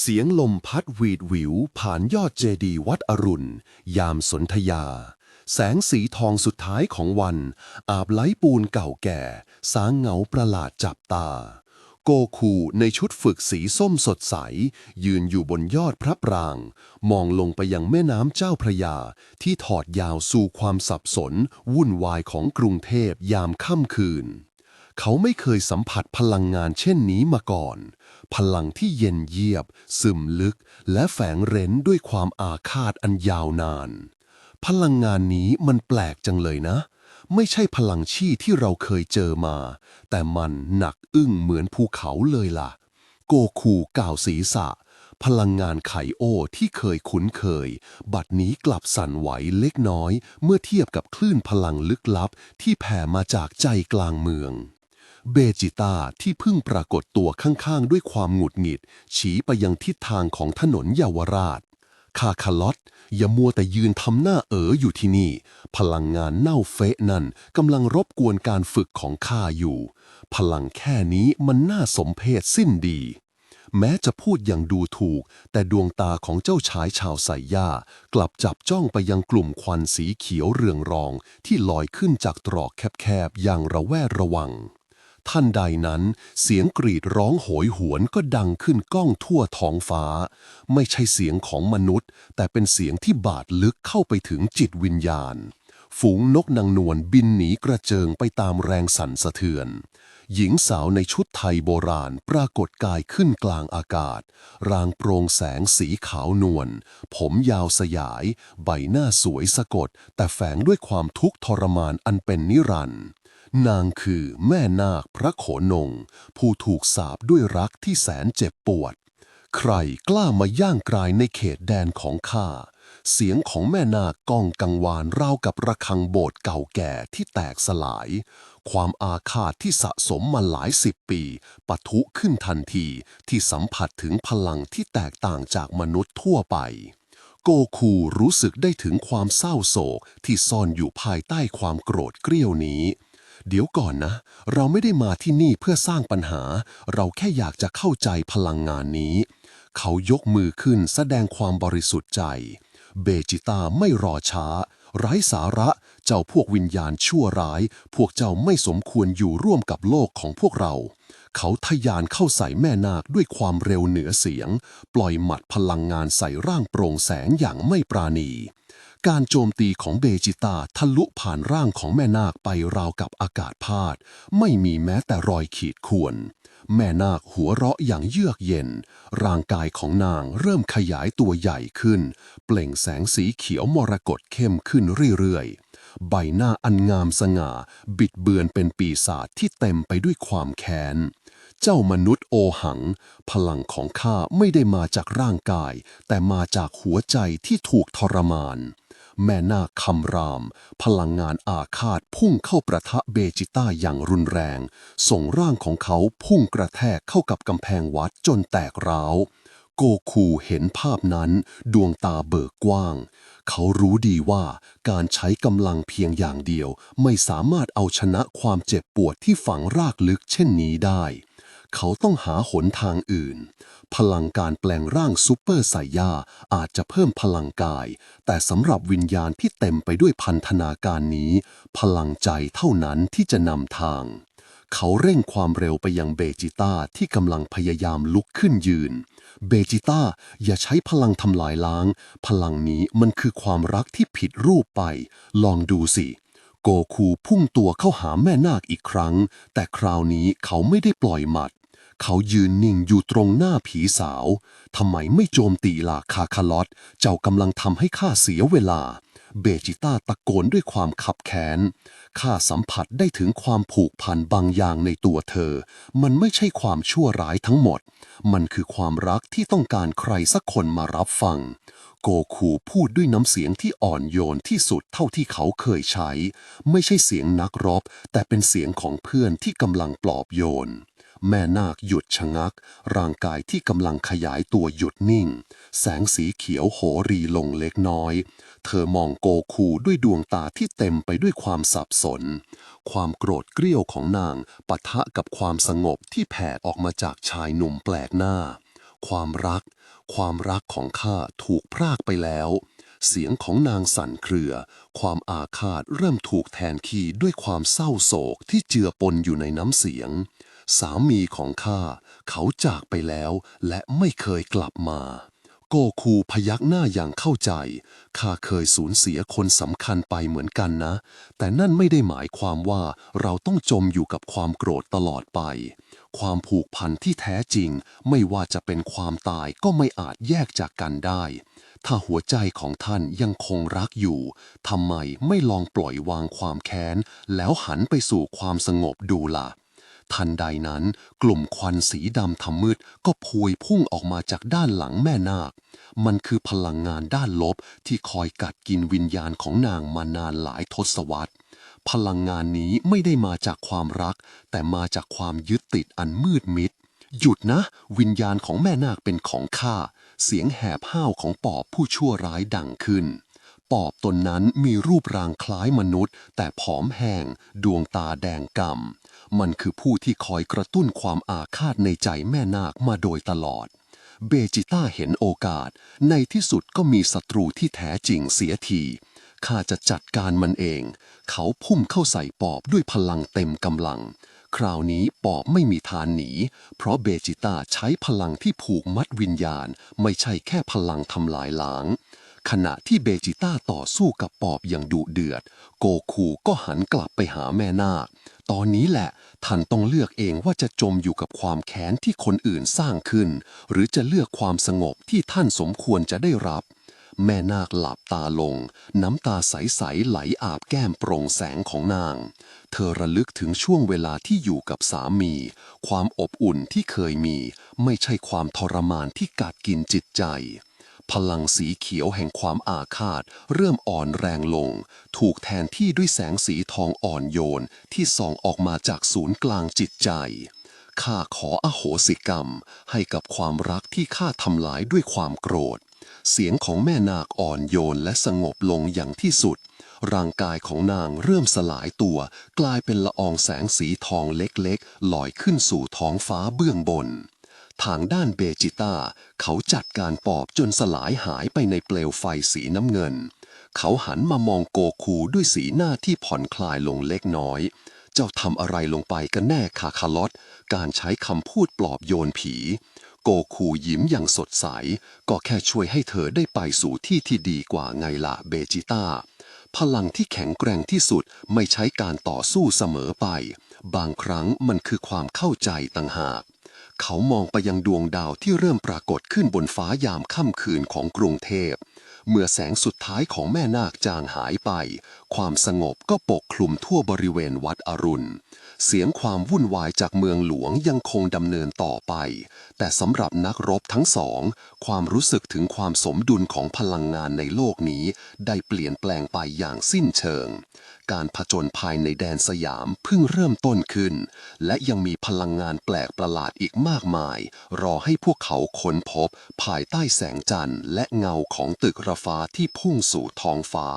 เสียงลมพัดหวีดหวิว ผ่านยอดเจดีย์วัดอรุณ ยามสนธยา แสงสีทองสุดท้ายของวัน อาบไหลปูนเก่าแก่ สางเงาประหลาดจับตา โกคูในชุดฝึกสีส้มสดใส ยืนอยู่บนยอดพระปราง มองลงไปยังแม่น้ำเจ้าพระยา ที่ถอดยาวสู่ความสับสน วุ่นวายของกรุงเทพยามค่ำคืน เขาไม่เคยสัมผัสพลังงานเช่นนี้มาก่อน พลังที่เย็นเยียบ ซึมลึก และแฝงเร้นด้วยความอาฆาตอันยาวนาน พลังงานนี้มันแปลกจังเลยนะ ไม่ใช่พลังชี่ที่เราเคยเจอมา แต่มันหนักอึ้งเหมือนภูเขาเลยล่ะ โกคูกล่าวศีรษะ พลังงานไคโอที่เคยคุ้นเคย บัดนี้กลับสั่นไหวเล็กน้อย เมื่อเทียบกับคลื่นพลังลึกลับที่แผ่มาจากใจกลางเมือง เบจิต้าที่เพิ่งปรากฏตัวข้างๆ ด้วยความหงุดหงิด ชี้ไปยังทิศทางของถนนเยาวราช คาคาลอตอย่ามัวแต่ยืนทำหน้าเอ๋ออยู่ที่นี่ พลังงานเน่าเฟะนั่นกำลังรบกวนการฝึกของข้าอยู่ พลังแค่นี้มันน่าสมเพชสิ้นดีแม้จะพูดอย่างดูถูก แต่ดวงตาของเจ้าชายชาวไซย่ากลับจับจ้องไปยังกลุ่มควันสีเขียวเรืองรอง ที่ลอยขึ้นจากตรอกแคบๆอย่างระแวดระวัง ท่านใดนั้น เสียงกรีดร้องโหยหวนก็ดังขึ้นก้องทั่วท้องฟ้า ไม่ใช่เสียงของมนุษย์ แต่เป็นเสียงที่บาดลึกเข้าไปถึงจิตวิญญาณ ฝูงนกนางนวลบินหนีกระเจิงไปตามแรงสั่นสะเทือน หญิงสาวในชุดไทยโบราณปรากฏกายขึ้นกลางอากาศ รางโปร่งแสงสีขาวนวล ผมยาวสยาย ใบหน้าสวยสะกด แต่แฝงด้วยความทุกข์ทรมานอันเป็นนิรันดร์นางคือแม่นาคพระโขนง ผู้ถูกสาปด้วยรักที่แสนเจ็บปวด ใครกล้ามาย่างกรายในเขตแดนของข้า เสียงของแม่นาคก้องกังวานราวกับระฆังโบสถ์เก่าแก่ที่แตกสลาย ความอาฆาตที่สะสมมาหลายสิบปีปะทุขึ้นทันทีที่สัมผัสถึงพลังที่แตกต่างจากมนุษย์ทั่วไป โกคูรู้สึกได้ถึงความเศร้าโศกที่ซ่อนอยู่ภายใต้ความโกรธเกรี้ยวนี้เดี๋ยวก่อนนะ เราไม่ได้มาที่นี่เพื่อสร้างปัญหา เราแค่อยากจะเข้าใจพลังงานนี้ เขายกมือขึ้นแสดงความบริสุทธิ์ใจ เบจิต้าไม่รอช้า ไร้สาระเจ้าพวกวิญญาณชั่วร้าย พวกเจ้าไม่สมควรอยู่ร่วมกับโลกของพวกเรา เขาทะยานเข้าใส่แม่นาคด้วยความเร็วเหนือเสียง ปล่อยหมัดพลังงานใส่ร่างโปร่งแสงอย่างไม่ปราณี การโจมตีของเบจิตาทะลุผ่านร่างของแม่นาคไปราวกับอากาศพาด ไม่มีแม้แต่รอยขีดข่วน แม่นาคหัวเราะอย่างเยือกเย็น ร่างกายของนางเริ่มขยายตัวใหญ่ขึ้น เปล่งแสงสีเขียวมรกตเข้มขึ้นเรื่อยๆ ใบหน้าอันงามสง่า บิดเบือนเป็นปีศาจที่เต็มไปด้วยความแค้น เจ้ามนุษย์โอหัง พลังของข้าไม่ได้มาจากร่างกาย แต่มาจากหัวใจที่ถูกทรมาน แม่นาคคำราม พลังงานอาฆาตพุ่งเข้าประทะเบจิต้าอย่างรุนแรง ส่งร่างของเขาพุ่งกระแทกเข้ากับกำแพงวัดจนแตกร้าว โกคูเห็นภาพนั้น ดวงตาเบิกกว้าง เขารู้ดีว่าการใช้กำลังเพียงอย่างเดียว ไม่สามารถเอาชนะความเจ็บปวดที่ฝังรากลึกเช่นนี้ได้ เขาต้องหาหนทางอื่น พลังการแปลงร่างซูเปอร์ไซยาอาจจะเพิ่มพลังกาย แต่สำหรับวิญญาณที่เต็มไปด้วยพันธนาการนี้ พลังใจเท่านั้นที่จะนำทาง เขาเร่งความเร็วไปยังเบจิต้าที่กำลังพยายามลุกขึ้นยืน เบจิต้าอย่าใช้พลังทำลายล้าง พลังนี้มันคือความรักที่ผิดรูปไป ลองดูสิโกคูพุ่งตัวเข้าหาแม่นาคอีกครั้ง แต่คราวนี้เขาไม่ได้ปล่อยหมัด เขายืนนิ่งอยู่ตรงหน้าผีสาว ทำไมไม่โจมตีล่ะคาคาลอต เจ้ากำลังทำให้ข้าเสียเวลา เบจิต้าตะโกนด้วยความขับแค้น ข้าสัมผัสได้ถึงความผูกพันบางอย่างในตัวเธอ มันไม่ใช่ความชั่วร้ายทั้งหมด มันคือความรักที่ต้องการใครสักคนมารับฟังโกคูพูดด้วยน้ำเสียงที่อ่อนโยนที่สุดเท่าที่เขาเคยใช้ ไม่ใช่เสียงนักรบ แต่เป็นเสียงของเพื่อนที่กำลังปลอบโยน แม่นาคหยุดชะงัก ร่างกายที่กำลังขยายตัวหยุดนิ่ง แสงสีเขียวโหรีลงเล็กน้อย เธอมองโกคูด้วยดวงตาที่เต็มไปด้วยความสับสน ความโกรธเกรี้ยวของนางปะทะกับความสงบที่แผ่ออกมาจากชายหนุ่มแปลกหน้า ความรัก ความรักของข้าถูกพรากไปแล้วเสียงของนางสั่นเครือ ความอาฆาตเริ่มถูกแทนคีด้วยความเศร้าโศกที่เจือปนอยู่ในน้ำเสียง สามีของข้า เขาจากไปแล้วและไม่เคยกลับมา โกคูพยักหน้าอย่างเข้าใจ ข้าเคยสูญเสียคนสำคัญไปเหมือนกันนะ แต่นั่นไม่ได้หมายความว่าเราต้องจมอยู่กับความโกรธตลอดไป ความผูกพันที่แท้จริง ไม่ว่าจะเป็นความตายก็ไม่อาจแยกจากกันได้ ถ้าหัวใจของท่านยังคงรักอยู่ทำไมไม่ลองปล่อยวางความแค้น แล้วหันไปสู่ความสงบดูล่ะ ทันใดนั้น กลุ่มควันสีดำทำมืดก็พวยพุ่งออกมาจากด้านหลังแม่นาค มันคือพลังงานด้านลบที่คอยกัดกินวิญญาณของนางมานานหลายทศวรรษ พลังงานนี้ไม่ได้มาจากความรัก แต่มาจากความยึดติดอันมืดมิด หยุดนะ วิญญาณของแม่นาคเป็นของข้า เสียงแหบห้าวของปอบผู้ชั่วร้ายดังขึ้น ปอบตนนั้นมีรูปร่างคล้ายมนุษย์ แต่ผอมแห้ง ดวงตาแดงกำมันคือผู้ที่คอยกระตุ้นความอาฆาตในใจแม่นาคมาโดยตลอด เบจิต้าเห็นโอกาส ในที่สุดก็มีศัตรูที่แท้จริงเสียทีข้าจะจัดการมันเอง เขาพุ่มเข้าใส่ปอบด้วยพลังเต็มกำลัง คราวนี้ปอบไม่มีทางหนี เพราะเบจิต้าใช้พลังที่ผูกมัดวิญญาณ ไม่ใช่แค่พลังทำลายล้าง ขณะที่เบจิต้าต่อสู้กับปอบอย่างดุเดือด โกคูก็หันกลับไปหาแม่นาค ตอนนี้แหละท่านต้องเลือกเองว่าจะจมอยู่กับความแค้นที่คนอื่นสร้างขึ้น หรือจะเลือกความสงบที่ท่านสมควรจะได้รับ แม่นาคหลับตาลง น้ำตาใส ๆ ไหลอาบแก้มโปร่งแสงของนาง เธอระลึกถึงช่วงเวลาที่อยู่กับสามี ความอบอุ่นที่เคยมี ไม่ใช่ความทรมานที่กัดกินจิตใจ พลังสีเขียวแห่งความอาฆาต เริ่มอ่อนแรงลง ถูกแทนที่ด้วยแสงสีทองอ่อนโยน ที่ส่องออกมาจากศูนย์กลางจิตใจข้าขออโหสิกรรม ให้กับความรักที่ข้าทำลายด้วยความโกรธ เสียงของแม่นาคอ่อนโยนและสงบลงอย่างที่สุด ร่างกายของนางเริ่มสลายตัว กลายเป็นละอองแสงสีทองเล็กๆ ลอยขึ้นสู่ท้องฟ้าเบื้องบน ทางด้านเบจิต้า เขาจัดการปอบจนสลายหายไปในเปลวไฟสีน้ำเงิน เขาหันมามองโกคูด้วยสีหน้าที่ผ่อนคลายลงเล็กน้อย เจ้าทำอะไรลงไปกันแน่คาคาลอตการใช้คำพูดปลอบโยนผี โกคูยิ้มอย่างสดใส ก็แค่ช่วยให้เธอได้ไปสู่ที่ที่ดีกว่าไงล่ะเบจิต้าพลังที่แข็งแกร่งที่สุดไม่ใช้การต่อสู้เสมอไป บางครั้งมันคือความเข้าใจต่างหาก เขามองไปยังดวงดาวที่เริ่มปรากฏขึ้นบนฟ้ายามค่ำคืนของกรุงเทพ เมื่อแสงสุดท้ายของแม่นาคจางหายไป ความสงบก็ปกคลุมทั่วบริเวณวัดอรุณ เสียงความวุ่นวายจากเมืองหลวงยังคงดำเนินต่อไป แต่สำหรับนักรบทั้งสอง ความรู้สึกถึงความสมดุลของพลังงานในโลกนี้ ได้เปลี่ยนแปลงไปอย่างสิ้นเชิง การผจญภายในแดนสยามเพิ่งเริ่มต้นขึ้น และยังมีพลังงานแปลกประหลาดอีกมากมาย รอให้พวกเขาค้นพบ ภายใต้แสงจันทร์และเงาของตึกระฟ้าที่พุ่งสู่ท้องฟ้า